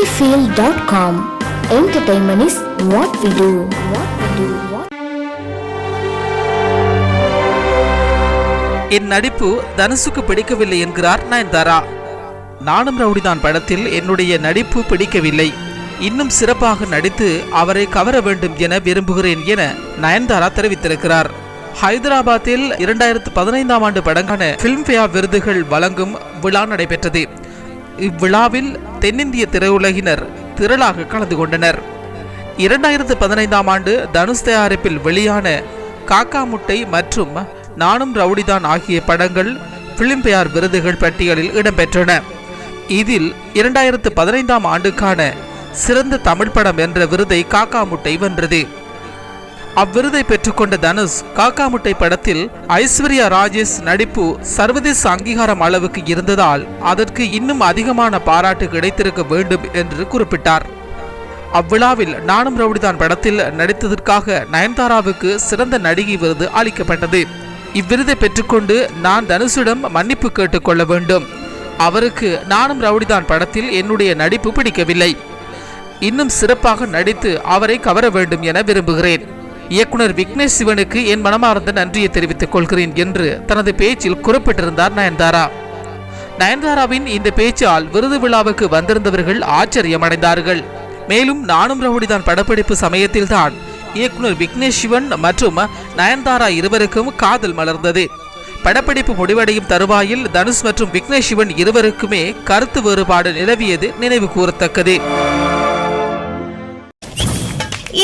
Cinefield.com. Entertainment is what we do. What we do. என் நடிப்பு தனுஷுக்கு பிடிக்கவில்லை என்கிறார் நயன்தாரா நானும் ரவுடிதான் படத்தில் என்னுடைய நடிப்பு பிடிக்கவில்லை இன்னும் சிறப்பாக நடித்து அவரை கவர வேண்டும் என விரும்புகிறேன் என நயன்தாரா தெரிவித்திருக்கிறார் ஹைதராபாத்தில் இரண்டாயிரத்து பதினைந்தாம் ஆண்டு படங்கான பிலிம்பேர் விருதுகள் வழங்கும் விழா நடைபெற்றது இவ்விழாவில் தென்னிந்திய திரையுலகினர் திரளாக கலந்து கொண்டனர். இரண்டாயிரத்து பதினைந்தாம் ஆண்டு தனுஷ் தயாரிப்பில் வெளியான காக்கா முட்டை மற்றும் நானும் ரவுடிதான் ஆகிய படங்கள் பிலிம்பேர் விருதுகள் பட்டியலில் இடம்பெற்றன. இதில் இரண்டாயிரத்து பதினைந்தாம் ஆண்டுக்கான சிறந்த தமிழ் படம் என்ற விருதை காக்கா முட்டை வென்றது. அவ்விருதை பெற்றுக்கொண்ட தனுஷ் காக்காமுட்டை படத்தில் ஐஸ்வர்யா ராஜேஷ் நடிப்பு சர்வதேச அங்கீகாரம் அளவுக்கு இருந்ததால் அதற்கு இன்னும் அதிகமான பாராட்டு கிடைத்திருக்க வேண்டும் என்று குறிப்பிட்டார். அவ்விழாவில் நானும் ரவுடிதான் படத்தில் நடித்ததற்காக நயன்தாராவுக்கு சிறந்த நடிகை விருது அளிக்கப்பட்டது. இவ்விருதை பெற்றுக்கொண்டு நான் தனுஷிடம் மன்னிப்பு கேட்டுக்கொள்ள வேண்டும். அவருக்கு நானும் ரவுடிதான் படத்தில் என்னுடைய நடிப்பு பிடிக்கவில்லை. இன்னும் சிறப்பாக நடித்து அவரை கவர வேண்டும் என விரும்புகிறேன். இயக்குனர் விக்னேஷ் சிவனுக்கு என் மனமார்ந்த நன்றியை தெரிவித்துக் கொள்கிறேன் என்று தனது பேச்சில் குறிப்பிட்டிருந்தார் நயன்தாரா. நயன்தாராவின் இந்த பேச்சால் விருது விழாவுக்கு வந்திருந்தவர்கள் ஆச்சரியமடைந்தார்கள். மேலும் நானும் ரவுடிதான் படப்பிடிப்பு சமயத்தில்தான் இயக்குனர் விக்னேஷ் சிவன் மற்றும் நயன்தாரா இருவருக்கும் காதல் மலர்ந்தது. படப்பிடிப்பு முடிவடையும் தருவாயில் தனுஷ் மற்றும் விக்னேஷ் சிவன் இருவருக்குமே கருத்து வேறுபாடு நிலவியது நினைவு கூறத்தக்கது.